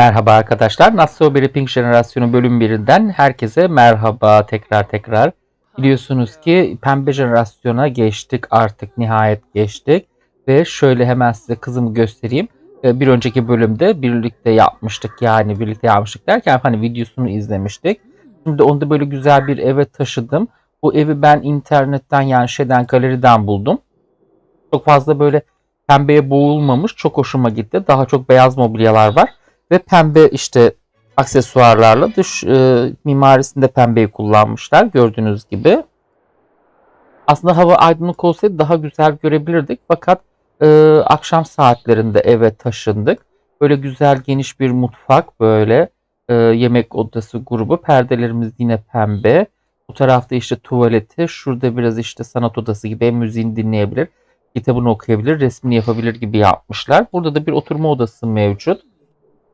Merhaba arkadaşlar. Nasıl bir Pink Jenerasyonu bölüm 1'den herkese merhaba tekrar tekrar. Biliyorsunuz ki pembe jenerasyona geçtik artık nihayet geçtik. Ve şöyle hemen size kızımı göstereyim. Ee, Bir önceki bölümde birlikte yapmıştık yani birlikte yapmıştık derken hani videosunu izlemiştik. Şimdi onu da böyle güzel bir eve taşıdım. Bu evi ben internetten yani şeyden galeriden buldum. Çok fazla böyle pembeye boğulmamış. Çok hoşuma gitti. Daha çok beyaz mobilyalar var. Ve pembe işte aksesuarlarla dış e, mimarisinde pembeyi kullanmışlar. Gördüğünüz gibi. Aslında hava aydınlık olsaydı daha güzel görebilirdik. Fakat e, akşam saatlerinde eve taşındık. Böyle güzel geniş bir mutfak böyle e, yemek odası grubu. Perdelerimiz yine pembe. Bu tarafta işte tuvaleti. Şurada biraz işte sanat odası gibi müziğini dinleyebilir. Kitabını okuyabilir, resmini yapabilir gibi yapmışlar. Burada da bir oturma odası mevcut.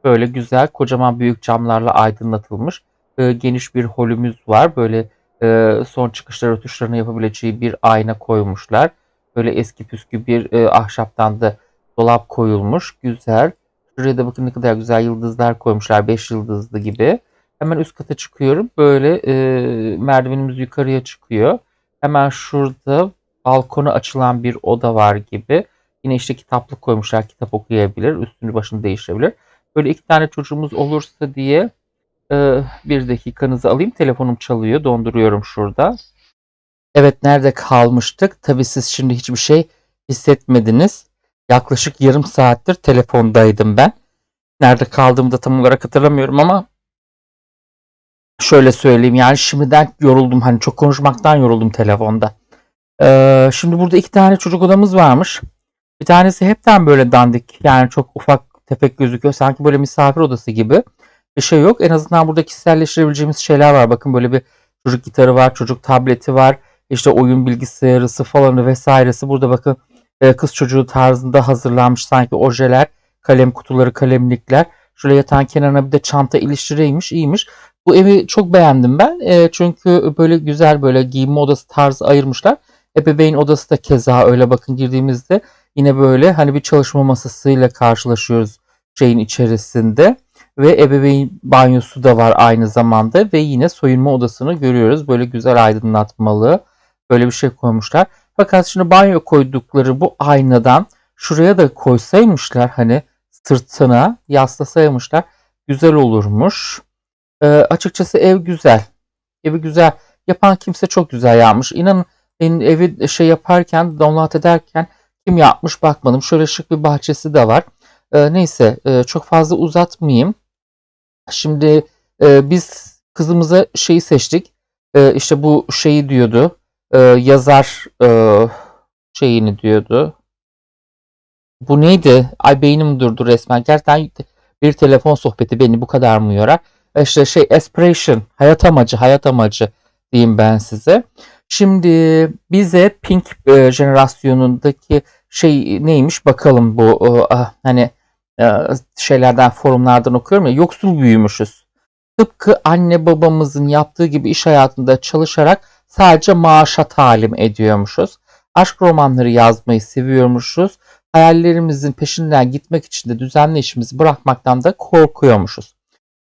Böyle güzel kocaman büyük camlarla aydınlatılmış e, geniş bir holümüz var. Böyle e, son çıkışları rötuşlarını yapabileceği bir ayna koymuşlar. Böyle eski püskü bir e, ahşaptan da dolap koyulmuş. Güzel. Şuraya da bakın ne kadar güzel yıldızlar koymuşlar. 5 yıldızlı gibi. Hemen üst kata çıkıyorum. Böyle e, merdivenimiz yukarıya çıkıyor. Hemen şurada balkona açılan bir oda var gibi. Yine işte kitaplık koymuşlar. Kitap okuyabilir. Üstünü başını değiştirebilir. Böyle iki tane çocuğumuz olursa diye e, bir dakikanızı alayım. Telefonum çalıyor. Donduruyorum şurada. Evet nerede kalmıştık? Tabii siz şimdi hiçbir şey hissetmediniz. Yaklaşık yarım saattir telefondaydım ben. Nerede kaldığımı da tam olarak hatırlamıyorum ama şöyle söyleyeyim yani şimdiden yoruldum. Hani çok konuşmaktan yoruldum telefonda. Ee, şimdi burada iki tane çocuk odamız varmış. Bir tanesi hepten böyle dandik. Yani çok ufak tefek gözüküyor. Sanki böyle misafir odası gibi. Bir şey yok. En azından burada kişiselleştirebileceğimiz şeyler var. Bakın böyle bir çocuk gitarı var. Çocuk tableti var. İşte oyun bilgisayarısı falanı vesairesi. Burada bakın e, kız çocuğu tarzında hazırlanmış sanki ojeler, kalem kutuları, kalemlikler. Şöyle yatağın kenarına bir de çanta iliştireymiş. iyiymiş. Bu evi çok beğendim ben. E, çünkü böyle güzel böyle giyinme odası tarzı ayırmışlar. Ebeveyn odası da keza öyle bakın girdiğimizde yine böyle hani bir çalışma masasıyla karşılaşıyoruz şeyin içerisinde ve ebeveyn banyosu da var aynı zamanda ve yine soyunma odasını görüyoruz. Böyle güzel aydınlatmalı böyle bir şey koymuşlar. Fakat şimdi banyo koydukları bu aynadan şuraya da koysaymışlar hani sırtına yaslasaymışlar güzel olurmuş. Ee, açıkçası ev güzel. Evi güzel. Yapan kimse çok güzel yapmış. İnanın benim evi şey yaparken, download ederken kim yapmış bakmadım. Şöyle şık bir bahçesi de var. Ee, neyse e, çok fazla uzatmayayım. Şimdi e, biz kızımıza şeyi seçtik. E, işte bu şeyi diyordu. E, yazar e, şeyini diyordu. Bu neydi? Ay beynim durdu resmen. Gerçekten bir telefon sohbeti beni bu kadar mı yorar? E, İşte şey aspiration, hayat amacı, hayat amacı diyeyim ben size. Şimdi bize Pink e, jenerasyonundaki şey neymiş bakalım bu e, ah, hani e, şeylerden forumlardan okuyorum ya yoksul büyümüşüz. Tıpkı anne babamızın yaptığı gibi iş hayatında çalışarak sadece maaşa talim ediyormuşuz. Aşk romanları yazmayı seviyormuşuz. Hayallerimizin peşinden gitmek için de düzenli işimizi bırakmaktan da korkuyormuşuz.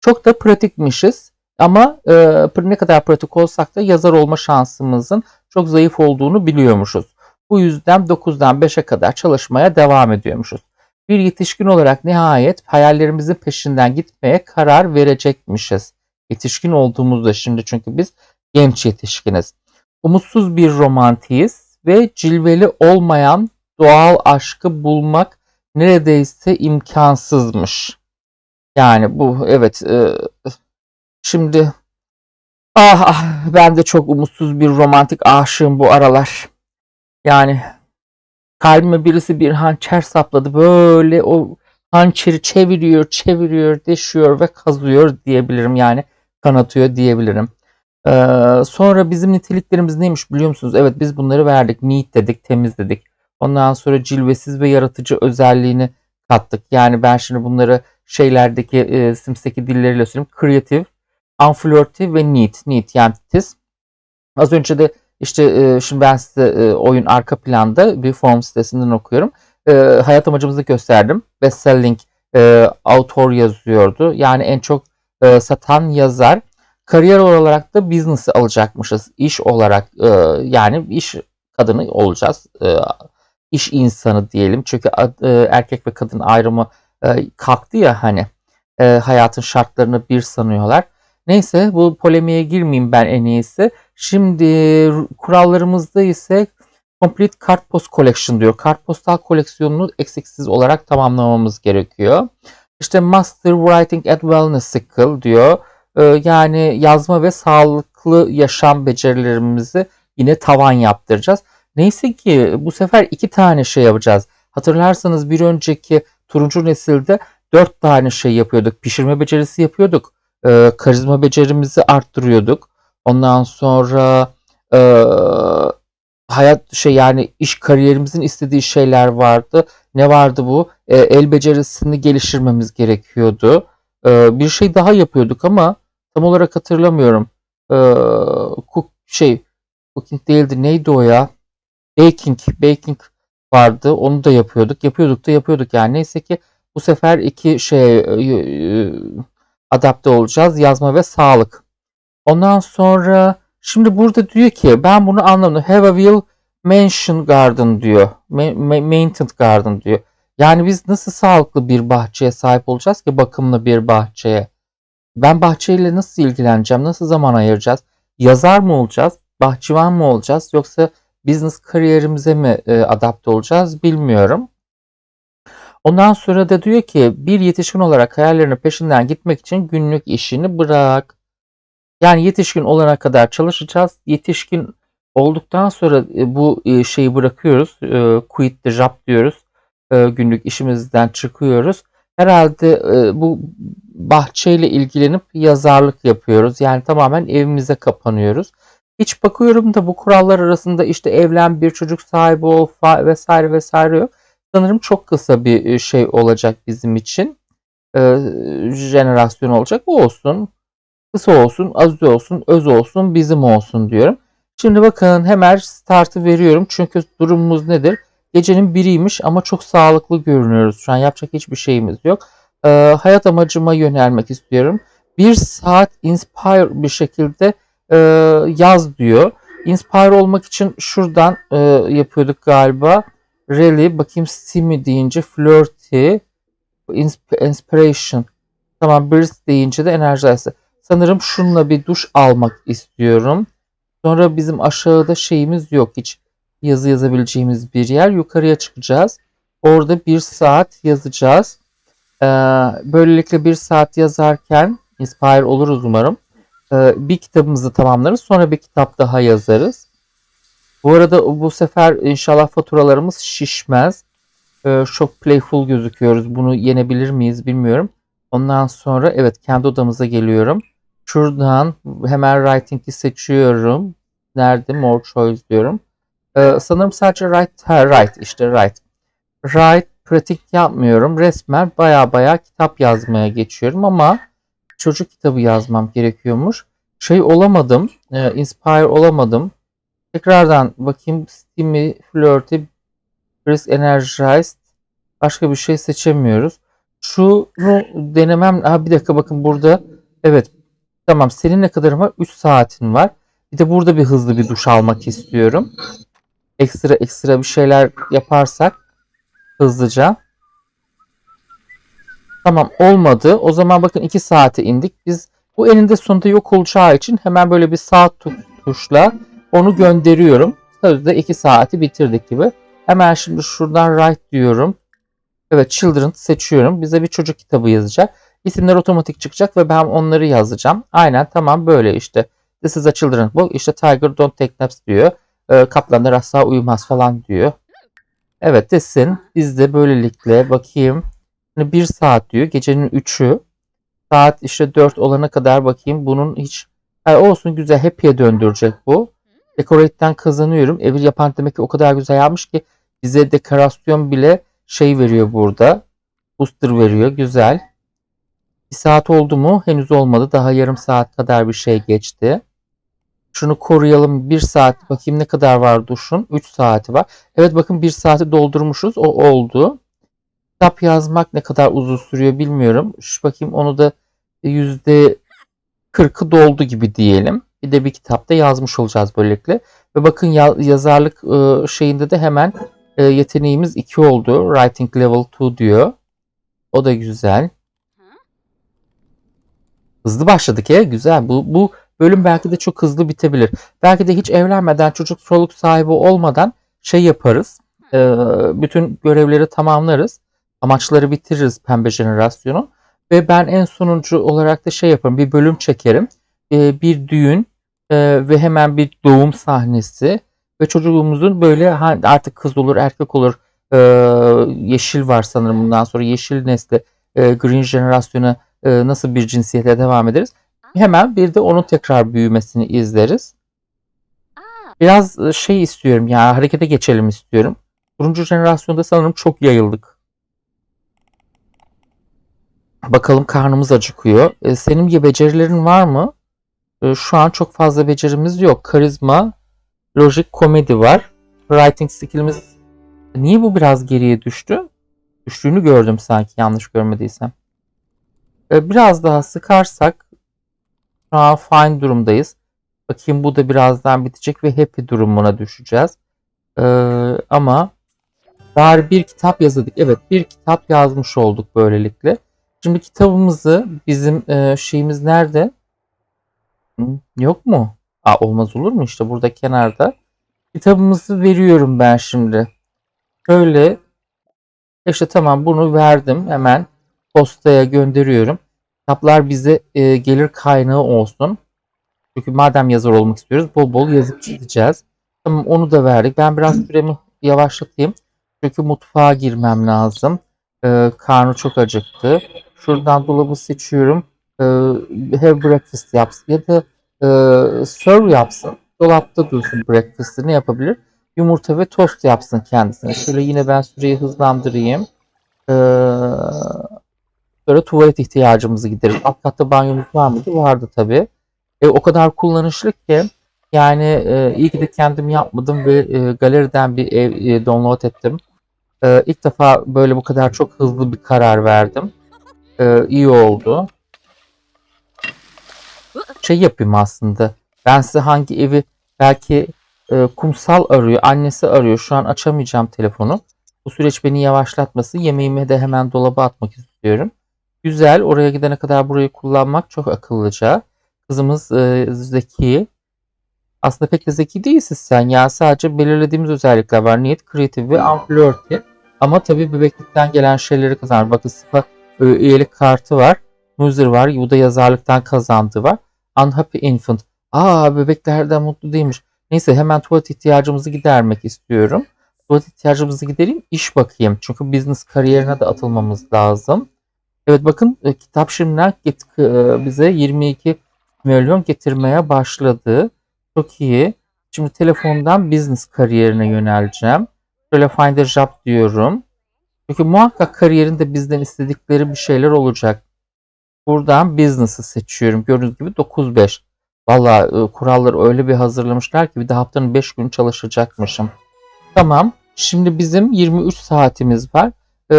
Çok da pratikmişiz. Ama e, ne kadar pratik olsak da yazar olma şansımızın çok zayıf olduğunu biliyormuşuz. Bu yüzden 9'dan 5'e kadar çalışmaya devam ediyormuşuz. Bir yetişkin olarak nihayet hayallerimizin peşinden gitmeye karar verecekmişiz. Yetişkin olduğumuzda şimdi çünkü biz genç yetişkiniz. Umutsuz bir romantiyiz ve cilveli olmayan doğal aşkı bulmak neredeyse imkansızmış. Yani bu evet e, Şimdi ah, ah ben de çok umutsuz bir romantik aşığım bu aralar. Yani kalbime birisi bir hançer sapladı. Böyle o hançeri çeviriyor, çeviriyor, deşiyor ve kazıyor diyebilirim. Yani kanatıyor diyebilirim. Ee, sonra bizim niteliklerimiz neymiş biliyor musunuz? Evet biz bunları verdik. Neat dedik, temiz dedik. Ondan sonra cilvesiz ve yaratıcı özelliğini kattık. Yani ben şimdi bunları şeylerdeki e, Sims'teki dilleriyle söyleyeyim. Creative, unflirty ve neat. Neat yani titiz. Az önce de işte e, şimdi ben size e, oyun arka planda bir forum sitesinden okuyorum. E, hayat amacımızı gösterdim. Best selling author yazıyordu. Yani en çok satan yazar. Kariyer olarak da business'ı alacakmışız. İş olarak yani iş kadını olacağız. İş insanı diyelim. Çünkü erkek ve kadın ayrımı kalktı ya hani hayatın şartlarını bir sanıyorlar. Neyse bu polemiğe girmeyeyim ben en iyisi. Şimdi kurallarımızda ise Complete Kartpost Collection diyor. Kartpostal koleksiyonunu eksiksiz olarak tamamlamamız gerekiyor. İşte Master Writing at Wellness Skill diyor. Ee, yani yazma ve sağlıklı yaşam becerilerimizi yine tavan yaptıracağız. Neyse ki bu sefer iki tane şey yapacağız. Hatırlarsanız bir önceki turuncu nesilde dört tane şey yapıyorduk. Pişirme becerisi yapıyorduk. Ee, karizma becerimizi arttırıyorduk. Ondan sonra ee, hayat şey yani iş kariyerimizin istediği şeyler vardı. Ne vardı bu? Ee, el becerisini geliştirmemiz gerekiyordu. Ee, bir şey daha yapıyorduk ama tam olarak hatırlamıyorum. Ee, cook şey cooking değildi. Neydi o ya? Baking, baking vardı. Onu da yapıyorduk. Yapıyorduk da yapıyorduk yani. Neyse ki bu sefer iki şey e, adapte olacağız. Yazma ve sağlık. Ondan sonra şimdi burada diyor ki ben bunu anlamadım. Have a will mansion garden diyor. Ma- ma- maintained garden diyor. Yani biz nasıl sağlıklı bir bahçeye sahip olacağız ki bakımlı bir bahçeye? Ben bahçeyle nasıl ilgileneceğim? Nasıl zaman ayıracağız? Yazar mı olacağız? Bahçıvan mı olacağız? Yoksa business kariyerimize mi e, adapte olacağız? Bilmiyorum. Ondan sonra da diyor ki bir yetişkin olarak hayallerinin peşinden gitmek için günlük işini bırak. Yani yetişkin olana kadar çalışacağız. Yetişkin olduktan sonra e, bu e, şeyi bırakıyoruz. E, Quit the job diyoruz. Günlük işimizden çıkıyoruz. Herhalde bu bahçeyle ilgilenip yazarlık yapıyoruz. Yani tamamen evimize kapanıyoruz. Hiç bakıyorum da bu kurallar arasında işte evlen bir çocuk sahibi ol vesaire vesaire yok. Sanırım çok kısa bir e, şey olacak bizim için. E, jenerasyon olacak. O olsun. Kısa olsun, az olsun, öz olsun, bizim olsun diyorum. Şimdi bakın hemen startı veriyorum. Çünkü durumumuz nedir? Gecenin biriymiş ama çok sağlıklı görünüyoruz. Şu an yapacak hiçbir şeyimiz yok. Ee, hayat amacıma yönelmek istiyorum. Bir saat inspire bir şekilde e, yaz diyor. Inspire olmak için şuradan e, yapıyorduk galiba. Really bakayım Steamy deyince flirty insp- inspiration. Tamam burst deyince de enerjisi. Sanırım şununla bir duş almak istiyorum. Sonra bizim aşağıda şeyimiz yok. Hiç yazı yazabileceğimiz bir yer. Yukarıya çıkacağız. Orada bir saat yazacağız. Ee, böylelikle bir saat yazarken inspire oluruz umarım. Ee, bir kitabımızı tamamlarız. Sonra bir kitap daha yazarız. Bu arada bu sefer inşallah faturalarımız şişmez. Ee, çok playful gözüküyoruz. Bunu yenebilir miyiz bilmiyorum. Ondan sonra evet kendi odamıza geliyorum. Şuradan hemen writing'i seçiyorum. Nerede? More choice diyorum. Ee, sanırım sadece write, ha, write işte write. Write, pratik yapmıyorum. Resmen baya baya kitap yazmaya geçiyorum ama çocuk kitabı yazmam gerekiyormuş. Şey olamadım, e, inspire olamadım. Tekrardan bakayım Steamy, Flirty, Brisk Energized. Başka bir şey seçemiyoruz. Şunu denemem. Ha bir dakika bakın burada. Evet. Tamam senin ne kadarın var? 3 saatin var. Bir de burada bir hızlı bir duş almak istiyorum. Ekstra ekstra bir şeyler yaparsak hızlıca. Tamam olmadı. O zaman bakın 2 saate indik. Biz bu eninde sonunda yok olacağı için hemen böyle bir sağ tu- tuşla onu gönderiyorum. Sözde 2 saati bitirdik gibi. Hemen şimdi şuradan write diyorum. Evet children seçiyorum. Bize bir çocuk kitabı yazacak. İsimler otomatik çıkacak ve ben onları yazacağım. Aynen tamam böyle işte. This is a children book. İşte Tiger don't take naps diyor. Ee, kaplanlar asla uyumaz falan diyor. Evet desin. Biz de böylelikle bakayım. Şimdi 1 saat diyor. Gecenin 3'ü. Saat işte 4 olana kadar bakayım. Bunun hiç Ha, olsun güzel. Happy'ye döndürecek bu. Decorate'den kazanıyorum. Evil yapan demek ki o kadar güzel yapmış ki bize dekorasyon bile şey veriyor burada. Booster veriyor. Güzel. Bir saat oldu mu? Henüz olmadı. Daha yarım saat kadar bir şey geçti. Şunu koruyalım. Bir saat. Bakayım ne kadar var duşun. 3 saati var. Evet bakın bir saati doldurmuşuz. O oldu. Kitap yazmak ne kadar uzun sürüyor bilmiyorum. Şu bakayım onu da yüzde 40'ı doldu gibi diyelim. Bir de bir kitapta yazmış olacağız böylelikle. Ve bakın ya- yazarlık e, şeyinde de hemen e, yeteneğimiz 2 oldu. Writing level 2 diyor. O da güzel. Hızlı başladık ya güzel. Bu, bu bölüm belki de çok hızlı bitebilir. Belki de hiç evlenmeden çocuk soruluk sahibi olmadan şey yaparız. E, bütün görevleri tamamlarız. Amaçları bitiririz pembe jenerasyonu. Ve ben en sonuncu olarak da şey yaparım. Bir bölüm çekerim. E, bir düğün e, ve hemen bir doğum sahnesi. Ve çocuğumuzun böyle artık kız olur erkek olur. e, yeşil var sanırım bundan sonra. Yeşil nesli e, green jenerasyona e, nasıl bir cinsiyete devam ederiz. Hemen bir de onun tekrar büyümesini izleriz. Biraz e, şey istiyorum ya harekete geçelim istiyorum. Turuncu jenerasyonda sanırım çok yayıldık. Bakalım karnımız acıkıyor. E, senin gibi becerilerin var mı? E, şu an çok fazla becerimiz yok. Karizma, lojik, komedi var. Writing skillimiz niye bu biraz geriye düştü? Düştüğünü gördüm sanki yanlış görmediysem. E, biraz daha sıkarsak şu an fine durumdayız. Bakayım bu da birazdan bitecek ve happy durumuna düşeceğiz. E, ama bari bir kitap yazdık. Evet bir kitap yazmış olduk böylelikle. Şimdi kitabımızı bizim e, şeyimiz nerede? Yok mu? Aa, olmaz olur mu işte burada kenarda. Kitabımızı veriyorum ben şimdi. Şöyle işte tamam bunu verdim hemen postaya gönderiyorum. Kitaplar bize e, gelir kaynağı olsun. Çünkü madem yazar olmak istiyoruz bol bol yazıp çizeceğiz. Tamam onu da verdik. Ben biraz süremi yavaşlatayım. Çünkü mutfağa girmem lazım. E, karnı çok acıktı. Şuradan dolabı seçiyorum. E, have breakfast yapsın ya da e, serve yapsın. Dolapta dursun breakfast'ı ne yapabilir? Yumurta ve tost yapsın kendisine. Şöyle yine ben süreyi hızlandırayım. Ee, sonra tuvalet ihtiyacımızı gideririz. Alt katta banyomuz var mıydı? Vardı tabii. E, o kadar kullanışlı ki yani e, iyi ki de kendim yapmadım ve e, galeriden bir ev e, download ettim. E, ilk defa böyle bu kadar çok hızlı bir karar verdim. E, iyi oldu. Şey yapayım aslında. Ben size hangi evi belki e, kumsal arıyor, annesi arıyor. Şu an açamayacağım telefonu. Bu süreç beni yavaşlatması. Yemeğimi de hemen dolaba atmak istiyorum. Güzel. Oraya gidene kadar burayı kullanmak çok akıllıca. Kızımız e, zeki. Aslında pek de zeki değilsin sen ya. Sadece belirlediğimiz özellikler var. Niyet, kreatif ve unflirty. Ama tabii bebeklikten gelen şeyleri kazanır. Bakın sıfa e, üyelik kartı var. Muzer var. Bu da yazarlıktan kazandığı var. Unhappy infant. Aa bebeklerden mutlu değilmiş. Neyse hemen tuvalet ihtiyacımızı gidermek istiyorum. Tuvalet ihtiyacımızı gidereyim, iş bakayım. Çünkü business kariyerine de atılmamız lazım. Evet bakın e, kitap şimdiden bize 22 milyon getirmeye başladı. Çok iyi. Şimdi telefondan business kariyerine yöneleceğim. Şöyle find a job diyorum. Çünkü muhakkak kariyerinde bizden istedikleri bir şeyler olacak. Buradan business'ı seçiyorum. Gördüğünüz gibi 9-5. Valla e, kuralları öyle bir hazırlamışlar ki bir de haftanın 5 günü çalışacakmışım. Tamam. Şimdi bizim 23 saatimiz var. E,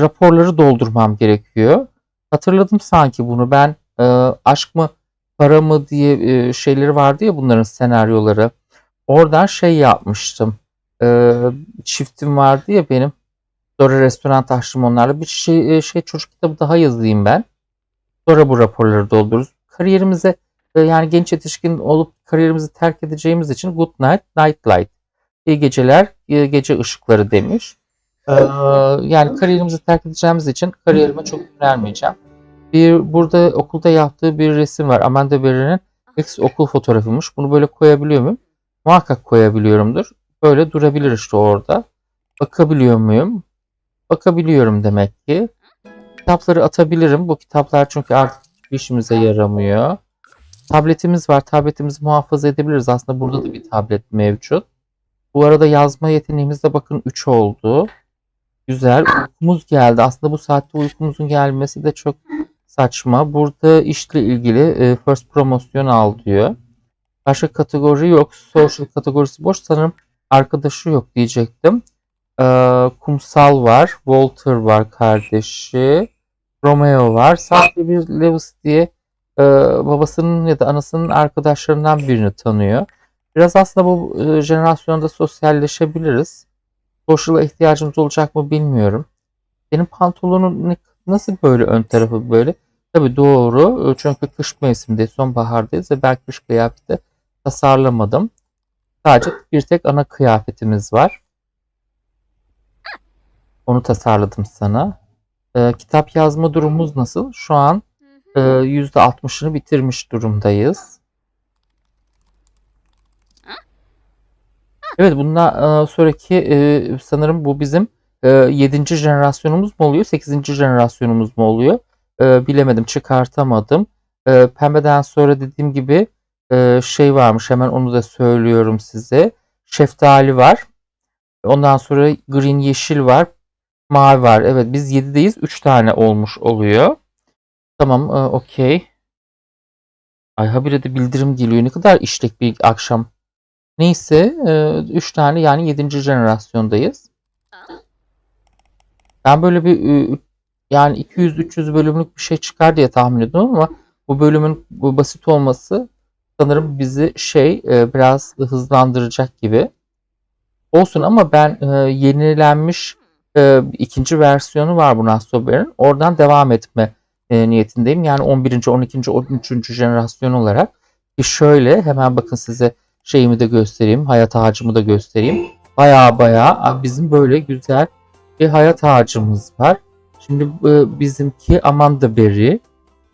raporları doldurmam gerekiyor. Hatırladım sanki bunu. Ben e, aşk mı para mı diye e, şeyleri vardı ya bunların senaryoları. Oradan şey yapmıştım. E, çiftim vardı ya benim. Sonra restoran açtım onlarla. Bir şey, şey çocuk kitabı daha yazayım ben. Sonra bu raporları doldururuz. Kariyerimize e, yani genç yetişkin olup kariyerimizi terk edeceğimiz için good night, night light. İyi geceler, e, gece ışıkları demiş. Ee, yani kariyerimizi terk edeceğimiz için kariyerime çok yönelmeyeceğim. Bir burada okulda yaptığı bir resim var. Amanda Berry'nin ex okul fotoğrafıymış. Bunu böyle koyabiliyor muyum? Muhakkak koyabiliyorumdur. Böyle durabilir işte orada. Bakabiliyor muyum? Bakabiliyorum demek ki. Kitapları atabilirim. Bu kitaplar çünkü artık işimize yaramıyor. Tabletimiz var. Tabletimizi muhafaza edebiliriz. Aslında burada da bir tablet mevcut. Bu arada yazma yeteneğimiz de bakın 3 oldu. Güzel. Uykumuz geldi. Aslında bu saatte uykumuzun gelmesi de çok saçma. Burada işle ilgili e, first promosyon al diyor. Başka kategori yok. Social kategorisi boş. Sanırım arkadaşı yok diyecektim. Ee, Kumsal var. Walter var kardeşi. Romeo var. Sadece bir Lewis diye e, babasının ya da anasının arkadaşlarından birini tanıyor. Biraz aslında bu e, jenerasyonda sosyalleşebiliriz. Social'a ihtiyacımız olacak mı bilmiyorum. Benim pantolonum ne- nasıl böyle ön tarafı böyle? Tabii doğru. E, Çünkü kış mevsiminde sonbahardayız ve ben kış kıyafeti tasarlamadım. Sadece bir tek ana kıyafetimiz var. Onu tasarladım sana. E, kitap yazma durumumuz nasıl? Şu an e, %60'ını bitirmiş durumdayız. Evet bundan e, sonraki e, sanırım bu bizim e, 7. jenerasyonumuz mu oluyor? 8. jenerasyonumuz mu oluyor? E, bilemedim çıkartamadım. E, pembeden sonra dediğim gibi e, şey varmış hemen onu da söylüyorum size. Şeftali var. Ondan sonra green yeşil var. Mavi var. Evet biz 7'deyiz. 3 tane olmuş oluyor. Tamam e, okey. Ay habire de bildirim geliyor. Ne kadar işlek bir akşam. Neyse 3 tane yani 7. jenerasyondayız. Ben böyle bir e, yani 200-300 bölümlük bir şey çıkar diye tahmin ediyorum ama bu bölümün bu basit olması sanırım bizi şey e, biraz hızlandıracak gibi. Olsun ama ben e, yenilenmiş e, ikinci versiyonu var bu Nasober'in. Oradan devam etme e, niyetindeyim. Yani 11. 12. 13. jenerasyon olarak. Ki şöyle hemen bakın size şeyimi de göstereyim. Hayat ağacımı da göstereyim. Baya baya bizim böyle güzel bir hayat ağacımız var. Şimdi e, bizimki Amanda Berry.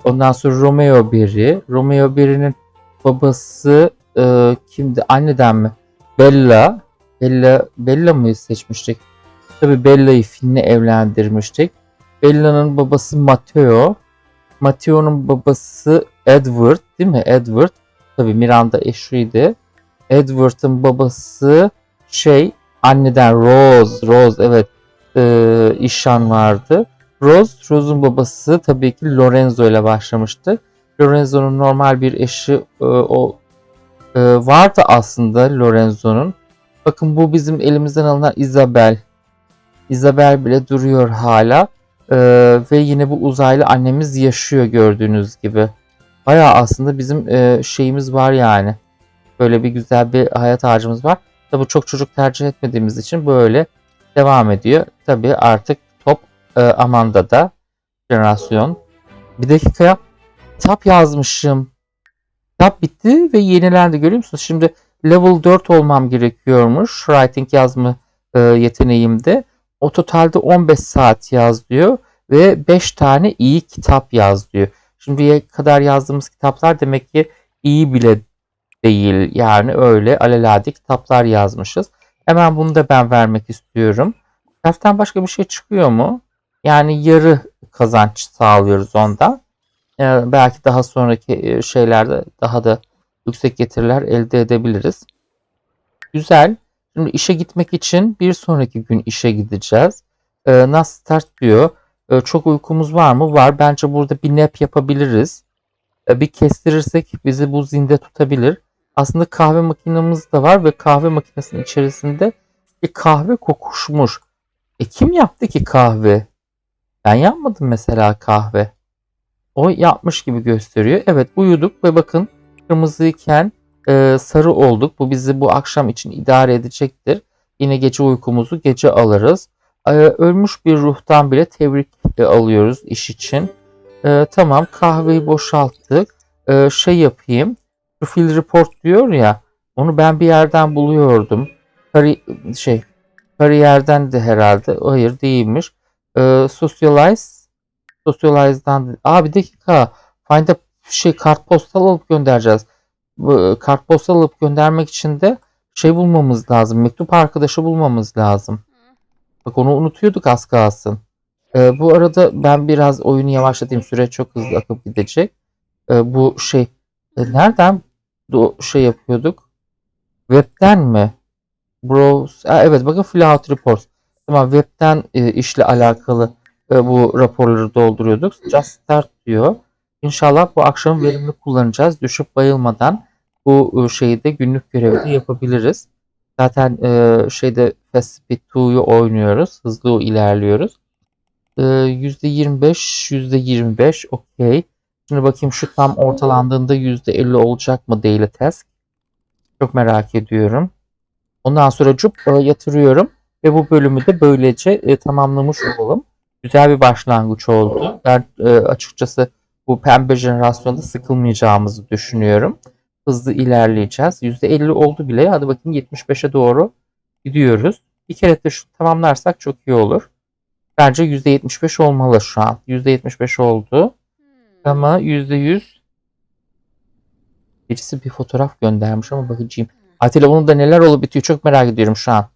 Ondan sonra Romeo Berry. Romeo Berry'nin babası e, kimdi? Anneden mi? Bella. Bella, Bella mı seçmiştik? Tabii Bella'yı Finn'le evlendirmiştik. Bella'nın babası Matteo. Matteo'nun babası Edward değil mi? Edward. Tabii Miranda eşiydi. Edward'ın babası şey anneden Rose. Rose evet e, işan vardı. Rose, Rose'un babası tabii ki Lorenzo ile başlamıştı. Lorenzo'nun normal bir eşi e, o e, vardı aslında Lorenzo'nun. Bakın bu bizim elimizden alınan Isabel. Isabel bile duruyor hala. E, ve yine bu uzaylı annemiz yaşıyor gördüğünüz gibi. Baya aslında bizim e, şeyimiz var yani. Böyle bir güzel bir hayat ağacımız var. Tabi çok çocuk tercih etmediğimiz için böyle devam ediyor. Tabi artık top e, Amanda'da jenerasyon. Bir dakika. Kitap yazmışım. Kitap bitti ve yenilendi görüyor musunuz? Şimdi level 4 olmam gerekiyormuş. Writing yazma e, yeteneğimde. O totalde 15 saat yaz diyor. Ve 5 tane iyi kitap yaz diyor. Şimdiye kadar yazdığımız kitaplar demek ki iyi bile değil. Yani öyle alelade kitaplar yazmışız. Hemen bunu da ben vermek istiyorum. Kitaptan başka bir şey çıkıyor mu? Yani yarı kazanç sağlıyoruz ondan. Ee, belki daha sonraki e, şeylerde daha da yüksek getiriler elde edebiliriz. Güzel. Şimdi işe gitmek için bir sonraki gün işe gideceğiz. Ee, nasıl start diyor. Ee, çok uykumuz var mı? Var. Bence burada bir nap yapabiliriz. Ee, bir kestirirsek bizi bu zinde tutabilir. Aslında kahve makinemiz de var ve kahve makinesinin içerisinde bir kahve kokuşmuş. E kim yaptı ki kahve? Ben yapmadım mesela kahve. O yapmış gibi gösteriyor. Evet uyuduk ve bakın kırmızıyken e, sarı olduk. Bu bizi bu akşam için idare edecektir. Yine gece uykumuzu gece alırız. E, ölmüş bir ruhtan bile tebrik e, alıyoruz iş için. E, tamam kahveyi boşalttık. E, şey yapayım. Field report diyor ya. Onu ben bir yerden buluyordum. Kari, şey kariyerden de herhalde. Hayır değilmiş. E, socialize Socialize'dan Aa bir dakika. Find'a şey kartpostal alıp göndereceğiz. Bu, kartpostal alıp göndermek için de şey bulmamız lazım. Mektup arkadaşı bulmamız lazım. Bak onu unutuyorduk az kalsın. Ee, bu arada ben biraz oyunu yavaşlatayım. Süre çok hızlı akıp gidecek. Ee, bu şey e, nereden şey yapıyorduk? Web'den mi? Browse. Aa, evet bakın Flout Reports. Tamam web'den e, işle alakalı e, bu raporları dolduruyorduk. Just start diyor. İnşallah bu akşam verimli kullanacağız. Düşüp bayılmadan bu e, şeyi de günlük görevi yapabiliriz. Zaten e, şeyde Fast Speed 2'yu oynuyoruz. Hızlı ilerliyoruz. E, %25, %25 okey. Şimdi bakayım şu tam ortalandığında %50 olacak mı daily task? Çok merak ediyorum. Ondan sonra cup e, yatırıyorum. Ve bu bölümü de böylece e, tamamlamış olalım. Güzel bir başlangıç oldu. Ben e, açıkçası bu pembe jenerasyonda sıkılmayacağımızı düşünüyorum. Hızlı ilerleyeceğiz. %50 oldu bile. Hadi bakayım 75'e doğru gidiyoruz. Bir kere de şu tamamlarsak çok iyi olur. Bence %75 olmalı şu an. %75 oldu. Ama %100 birisi bir fotoğraf göndermiş ama bakacağım. Atilla bunun da neler olup bitiyor çok merak ediyorum şu an.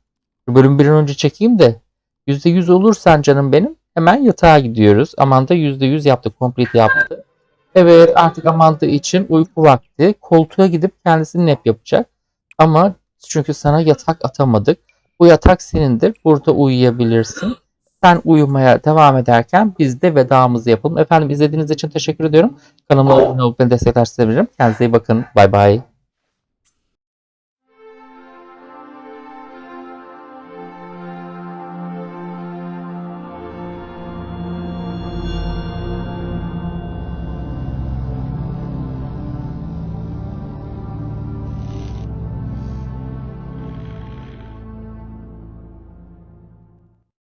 Şu bölüm bir an önce çekeyim de %100 olursan canım benim hemen yatağa gidiyoruz. Amanda %100 yaptı. Complete yaptı. Evet artık Amanda için uyku vakti. Koltuğa gidip kendisini nap yapacak. Ama çünkü sana yatak atamadık. Bu yatak senindir. Burada uyuyabilirsin. Sen uyumaya devam ederken biz de vedamızı yapalım. Efendim izlediğiniz için teşekkür ediyorum. Kanalıma abone olup beni desteklerseniz sevinirim. Kendinize iyi bakın. Bay bay.